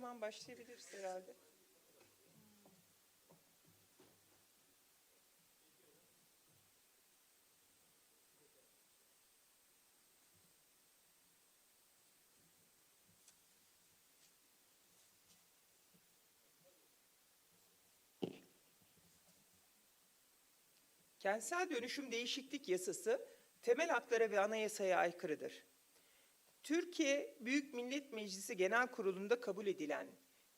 Tamam başlayabiliriz herhalde. Kentsel dönüşüm değişiklik yasası temel haklara ve anayasaya aykırıdır. Türkiye Büyük Millet Meclisi Genel Kurulu'nda kabul edilen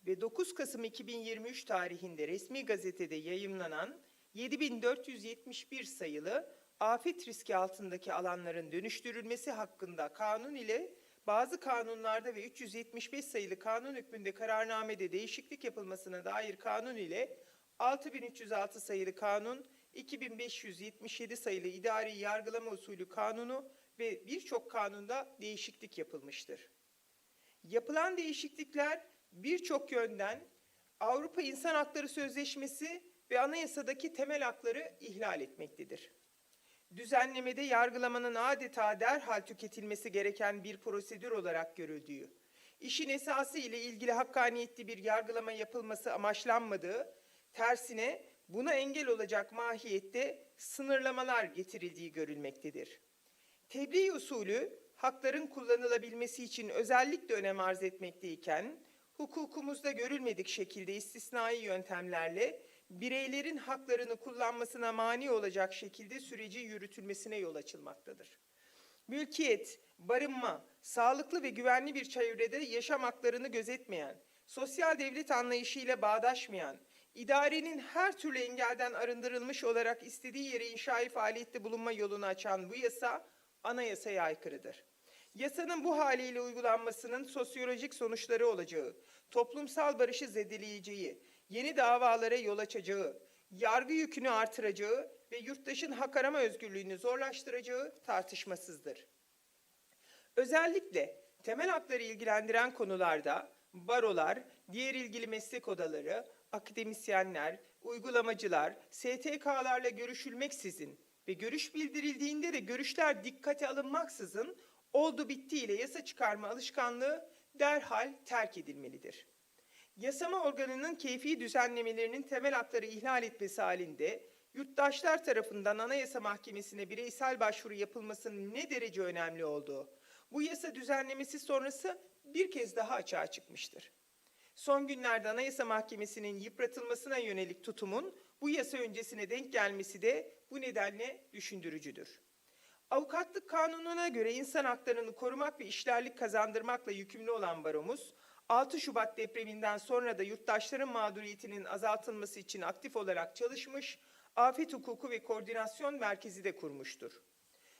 ve 9 Kasım 2023 tarihinde resmi gazetede yayımlanan 7471 sayılı afet riski altındaki alanların dönüştürülmesi hakkında kanun ile bazı kanunlarda ve 375 sayılı kanun hükmünde kararnamede değişiklik yapılmasına dair kanun ile 6306 sayılı kanun, 2577 sayılı idari yargılama usulü kanunu ve birçok kanunda değişiklik yapılmıştır. Yapılan değişiklikler birçok yönden Avrupa İnsan Hakları Sözleşmesi ve anayasadaki temel hakları ihlal etmektedir. Düzenlemede yargılamanın adeta derhal tüketilmesi gereken bir prosedür olarak görüldüğü, işin esası ile ilgili hakkaniyetli bir yargılama yapılması amaçlanmadığı, tersine buna engel olacak mahiyette sınırlamalar getirildiği görülmektedir. Tebliğ usulü hakların kullanılabilmesi için özellikle önem arz etmekteyken, hukukumuzda görülmedik şekilde istisnai yöntemlerle bireylerin haklarını kullanmasına mani olacak şekilde süreci yürütülmesine yol açılmaktadır. Mülkiyet, barınma, sağlıklı ve güvenli bir çevrede yaşam haklarını gözetmeyen, sosyal devlet anlayışıyla bağdaşmayan, idarenin her türlü engelden arındırılmış olarak istediği yere inşai faaliyette bulunma yolunu açan bu yasa, anayasaya aykırıdır. Yasanın bu haliyle uygulanmasının sosyolojik sonuçları olacağı, toplumsal barışı zedeleyeceği, yeni davalara yol açacağı, yargı yükünü artıracağı ve yurttaşın hak arama özgürlüğünü zorlaştıracağı tartışmasızdır. Özellikle temel hakları ilgilendiren konularda barolar, diğer ilgili meslek odaları, akademisyenler, uygulamacılar, STK'larla görüşülmeksizin ve görüş bildirildiğinde de görüşler dikkate alınmaksızın oldu bittiyle yasa çıkarma alışkanlığı derhal terk edilmelidir. Yasama organının keyfi düzenlemelerinin temel hakları ihlal etmesi halinde yurttaşlar tarafından Anayasa Mahkemesi'ne bireysel başvuru yapılmasının ne derece önemli olduğu bu yasa düzenlemesi sonrası bir kez daha açığa çıkmıştır. Son günlerde Anayasa Mahkemesi'nin yıpratılmasına yönelik tutumun bu yasa öncesine denk gelmesi de bu nedenle düşündürücüdür. Avukatlık kanununa göre insan haklarını korumak ve işlerlik kazandırmakla yükümlü olan baromuz, 6 Şubat depreminden sonra da yurttaşların mağduriyetinin azaltılması için aktif olarak çalışmış, afet hukuku ve koordinasyon merkezi de kurmuştur.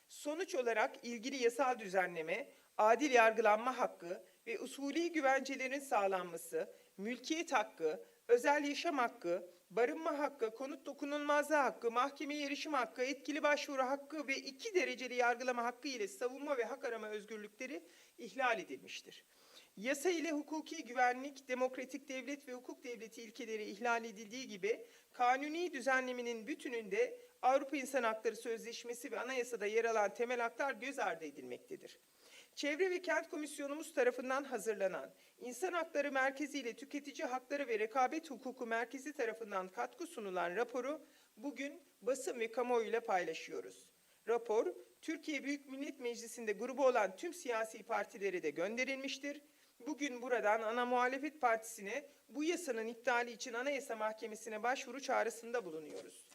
Sonuç olarak ilgili yasal düzenleme, adil yargılanma hakkı ve usulü güvencelerin sağlanması, mülkiyet hakkı, özel yaşam hakkı, barınma hakkı, konut dokunulmazlığı hakkı, mahkemeye erişim hakkı, etkili başvuru hakkı ve iki dereceli yargılama hakkı ile savunma ve hak arama özgürlükleri ihlal edilmiştir. Yasa ile hukuki güvenlik, demokratik devlet ve hukuk devleti ilkeleri ihlal edildiği gibi kanuni düzenlemenin bütününde Avrupa İnsan Hakları Sözleşmesi ve anayasada yer alan temel haklar göz ardı edilmektedir. Çevre ve Kent Komisyonumuz tarafından hazırlanan İnsan Hakları Merkezi ile Tüketici Hakları ve Rekabet Hukuku Merkezi tarafından katkı sunulan raporu bugün basın ve kamuoyuyla paylaşıyoruz. Rapor, Türkiye Büyük Millet Meclisi'nde grubu olan tüm siyasi partilere de gönderilmiştir. Bugün buradan ana muhalefet partisine bu yasanın iptali için Anayasa Mahkemesi'ne başvuru çağrısında bulunuyoruz.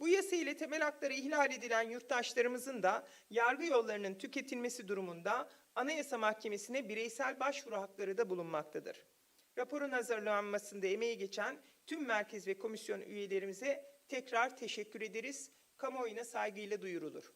Bu yasa ile temel hakları ihlal edilen yurttaşlarımızın da yargı yollarının tüketilmesi durumunda Anayasa Mahkemesi'ne bireysel başvuru hakları da bulunmaktadır. Raporun hazırlanmasında emeği geçen tüm merkez ve komisyon üyelerimize tekrar teşekkür ederiz. Kamuoyuna saygıyla duyurulur.